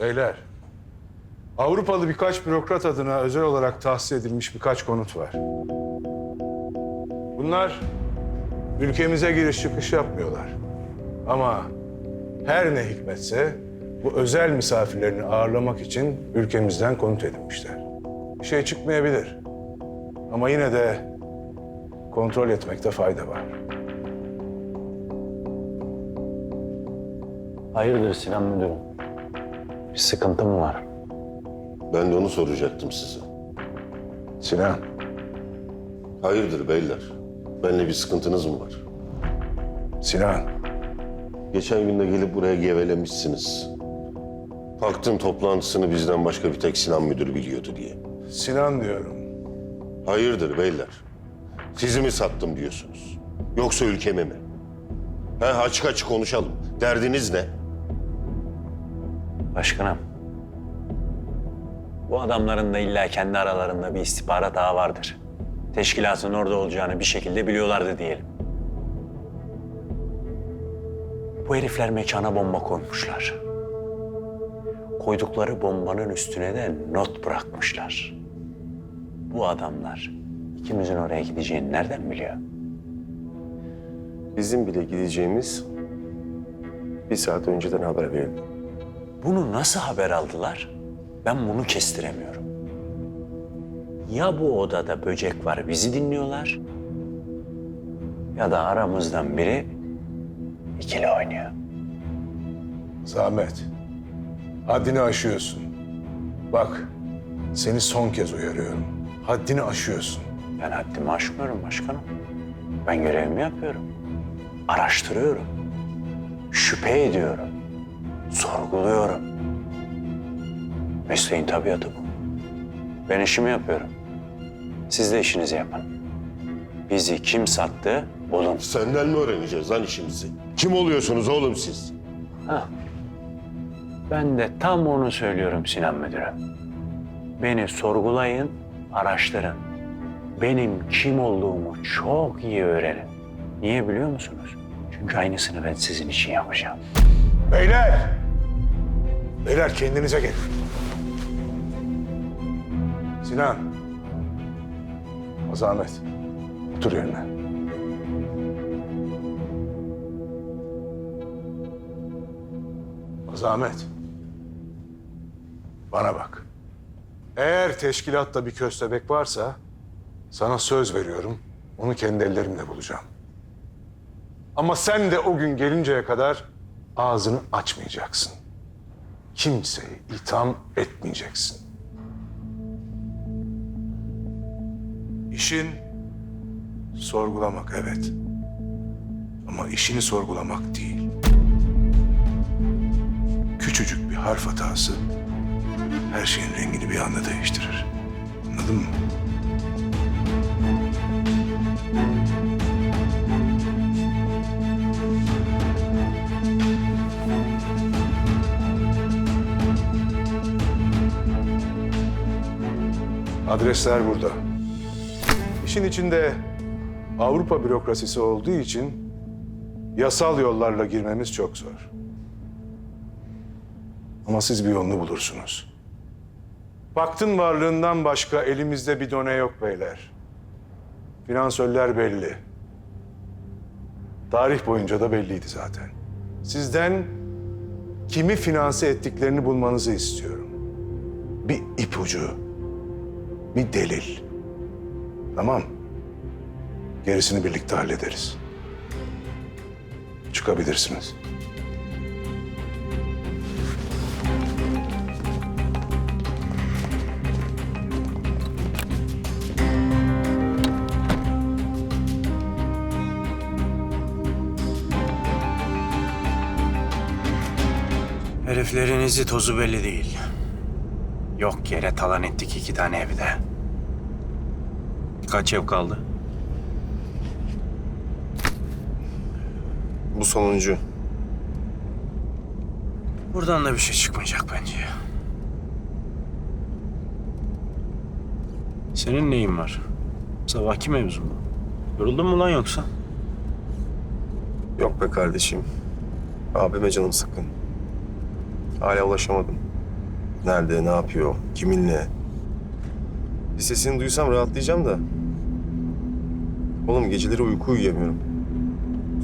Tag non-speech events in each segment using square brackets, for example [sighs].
Beyler, Avrupalı birkaç bürokrat adına özel olarak tahsis edilmiş birkaç konut var. Bunlar ülkemize giriş çıkış yapmıyorlar. Ama her ne hikmetse bu özel misafirlerini ağırlamak için ülkemizden konut edinmişler. Bir şey çıkmayabilir. Ama yine de kontrol etmekte fayda var. Hayırdır Sinan Müdürüm? Bir sıkıntı mı var? Ben de onu soracaktım size. Sinan, Hayırdır beyler? Benimle bir sıkıntınız mı var? Sinan. Geçen gün de gelip buraya gevelemişsiniz. Baktım toplantısını bizden başka bir tek Sinan müdür biliyordu diye. Sinan diyorum. Hayırdır beyler? Sizi mi sattım diyorsunuz? Yoksa ülkemi mi? He, açık açık konuşalım. Derdiniz ne? Başkanım. Bu adamların da illa kendi aralarında bir istihbarat ağı vardır. Teşkilatın orada olacağını bir şekilde biliyorlardı diyelim. Bu herifler mekana bomba koymuşlar. Koydukları bombanın üstüne de not bırakmışlar. Bu adamlar ikimizin oraya gideceğini nereden biliyor? Bizim bile gideceğimiz bir saat önceden haber verildi. Bunu nasıl haber aldılar? Ben bunu kestiremiyorum. Ya bu odada böcek var bizi dinliyorlar ya da aramızdan biri ikili oynuyor. Zahmet. Haddini aşıyorsun. Bak, seni son kez uyarıyorum. Haddini aşıyorsun. Ben haddimi aşmıyorum başkanım. Ben görevimi yapıyorum. Araştırıyorum. Şüphe ediyorum. Sorguluyorum. Mesleğin tabiatı bu. Ben işimi yapıyorum. Siz de işinizi yapın. Bizi kim sattı bulun. Senden mi öğreneceğiz lan işimizi? Kim oluyorsunuz oğlum siz? Ha. Ben de tam onu söylüyorum Sinan Müdürüm. Beni sorgulayın, araştırın. Benim kim olduğumu çok iyi öğrenin. Niye biliyor musunuz? Çünkü aynısını ben sizin için yapacağım. Beyler! Beyler kendinize gelin. Sinan. Azamet. Otur yerine. Azamet. Bana bak. Eğer teşkilatta bir köstebek varsa sana söz veriyorum. Onu kendi ellerimle bulacağım. Ama sen de o gün gelinceye kadar ağzını açmayacaksın. Kimseyi itham etmeyeceksin. İşin sorgulamak evet. Ama işini sorgulamak değil. Küçücük bir harf hatası her şeyin rengini bir anda değiştirir. Anladın mı? Adresler burada. İşin içinde Avrupa bürokrasisi olduğu için yasal yollarla girmemiz çok zor. Ama siz bir yolunu bulursunuz. Paktın varlığından başka elimizde bir done yok beyler. Finansörler belli. Tarih boyunca da belliydi zaten. Sizden kimi finanse ettiklerini bulmanızı istiyorum. Bir ipucu, bir delil. Tamam. Gerisini birlikte hallederiz. Çıkabilirsiniz. Heriflerin izi tozu belli değil. Yok yere talan ettik iki tane evi de. Kaç ev kaldı? Bu sonuncu. Buradan da bir şey çıkmayacak bence. Senin neyin var? Sabahki mevzu mu? Yoruldun mu lan yoksa? Yok be kardeşim. Abime canım sıkkın. Hala ulaşamadım. Nerede, ne yapıyor, kiminle? Bir sesini duysam rahatlayacağım da. Oğlum geceleri uyku uyuyamıyorum.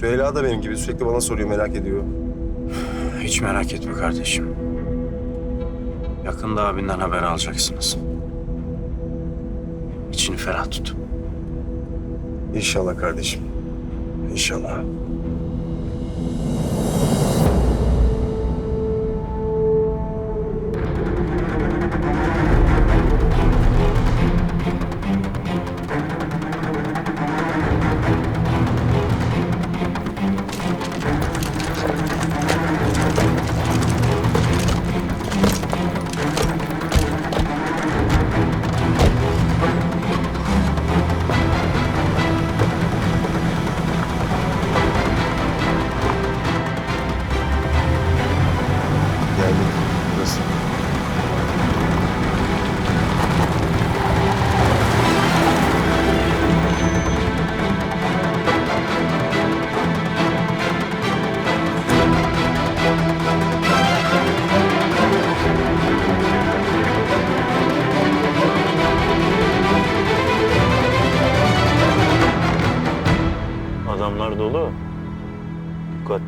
Süheyla da benim gibi sürekli bana soruyor, merak ediyor. [sighs] Hiç merak etme kardeşim. Yakında abinden haber alacaksınız. İçini ferah tut. İnşallah kardeşim. İnşallah.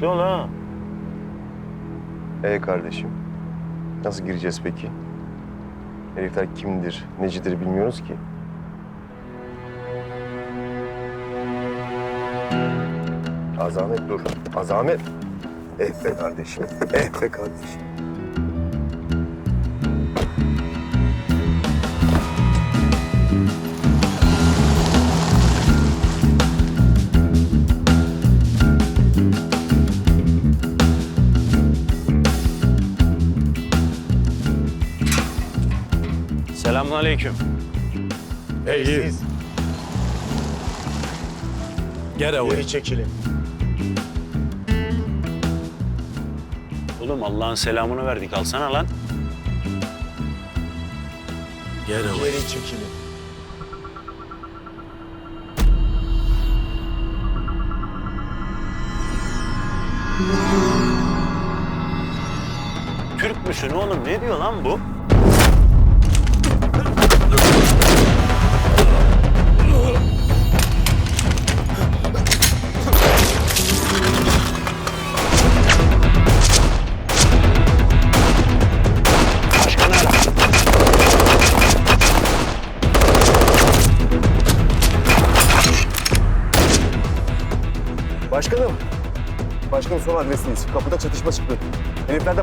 Dikkatli ol ha. Ee kardeşim. Nasıl gireceğiz peki? Herifler kimdir, necidir bilmiyoruz ki. Azamet dur. Azamet. Eh be kardeşim. Eh be kardeşim. Selamünaleyküm. Hey, Geri çekilin. Oğlum Allah'ın selamını verdik. Alsana lan. Geri çekilin. Türk müsün oğlum? Ne diyor lan bu? Başkanım. Başkanım son adresindeyiz. Kapıda çatışma çıktı. Herifler de